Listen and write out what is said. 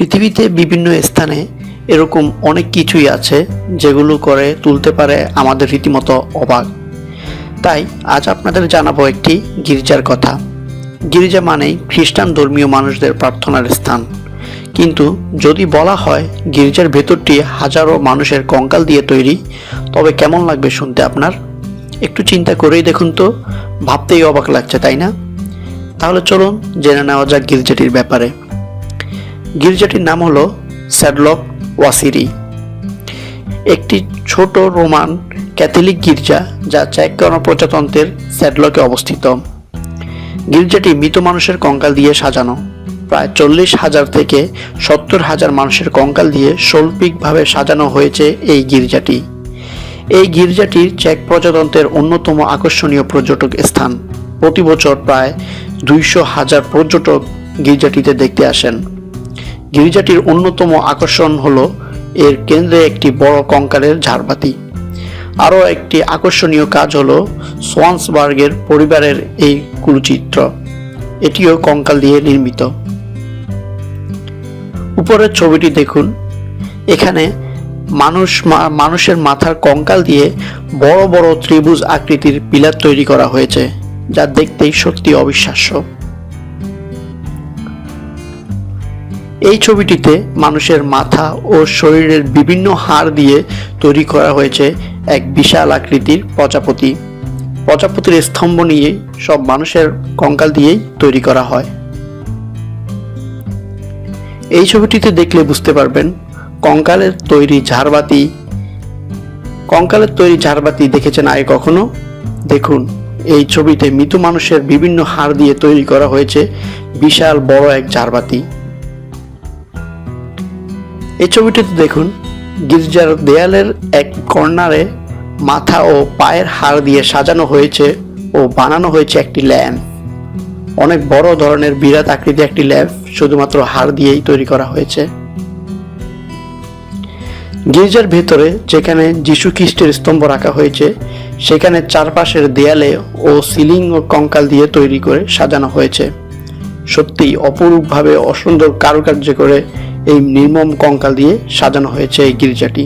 পৃথিবীতে বিভিন্ন স্থানে এরকম অনেক কিছুই আছে যেগুলো করে তুলতে পারে আমাদের রীতিমতো অবাক। তাই আজ আপনাদের জানাব একটি গির্জার কথা। গির্জা মানেই খ্রিস্টান ধর্মীয় মানুষদের প্রার্থনার স্থান। কিন্তু যদি বলা হয় গির্জার ভেতরটি হাজারো মানুষের কঙ্কাল দিয়ে তৈরি, তবে কেমন লাগবে শুনতে আপনার? একটু চিন্তা করেই দেখুন তো, ভাবতেই অবাক লাগছে, তাই না? তাহলে চলুন জেনে নেওয়া যাক গির্জাটির ব্যাপারে। গির্জাটির নাম হলো স্যাডলক ওয়াসিরি। একটি ছোট রোমান ক্যাথলিক গির্জা যা চেক গণপ্রজাতন্ত্রের স্যাডলকে অবস্থিত। গির্জাটি মৃত মানুষের কঙ্কাল দিয়ে সাজানো। প্রায় চল্লিশ হাজার থেকে সত্তর হাজার মানুষের কঙ্কাল দিয়ে শৈল্পিকভাবে সাজানো হয়েছে এই গির্জাটি। এই গির্জাটি চেক প্রজাতন্ত্রের অন্যতম আকর্ষণীয় পর্যটক স্থান। প্রতি বছর প্রায় দুইশো হাজার পর্যটক গির্জাটিতে দেখতে আসেন। গির্জাটির অন্যতম আকর্ষণ হল এর কেন্দ্রে একটি বড় কঙ্কালের ঝাড়বাতি। আরও একটি আকর্ষণীয় কাজ হল সোয়ান্সবার্গের পরিবারের এই কুলচিত্র এটিও কঙ্কাল দিয়ে নির্মিত। উপরের ছবিটি দেখুন। এখানে মানুষ মানুষের মাথার কঙ্কাল দিয়ে বড় বড় ত্রিভুজ আকৃতির পিলার তৈরি করা হয়েছে, যা দেখতেই সত্যি অবিশ্বাস্য। এই ছবিটিতে মানুষের মাথা ও শরীরের বিভিন্ন হাড় দিয়ে তৈরি করা হয়েছে এক বিশাল আকৃতির প্রজাপতি। প্রজাপতির স্তম্ভ নিয়ে সব মানুষের কঙ্কাল দিয়েই তৈরি করা হয়। এই ছবিটিতে দেখলে বুঝতে পারবেন, কঙ্কালের তৈরি ঝাড়বাতি, কঙ্কালের তৈরি ঝাড়বাতি দেখেছেন আগে কখনো? দেখুন, এই ছবিতে মৃত মানুষের বিভিন্ন হাড় দিয়ে তৈরি করা হয়েছে বিশাল বড় এক ঝাড়বাতি। এই ছবিটিতে দেখুন, গির্জার দেয়ালের এক কর্নারে মাথা ও পায়ের হাড় দিয়ে সাজানো হয়েছে ও বানানো হয়েছে একটি ল্যাম্প। অনেক বড় ধরনের বিরাট আকৃতি একটি ল্যাম্প শুধুমাত্র হাড় দিয়েই তৈরি করা হয়েছে। গির্জার ভেতরে যেখানে যীশু খ্রিস্টের স্তম্ভ রাখা হয়েছে, সেখানে চারপাশের দেয়ালে ও সিলিং ও কঙ্কাল দিয়ে তৈরি করে সাজানো হয়েছে। সত্যিই অপরূপভাবে অসুন্দর কারুকার্য করে এই নির্মম কঙ্কাল দিয়ে সাজানো হয়েছে এই গির্জাটি।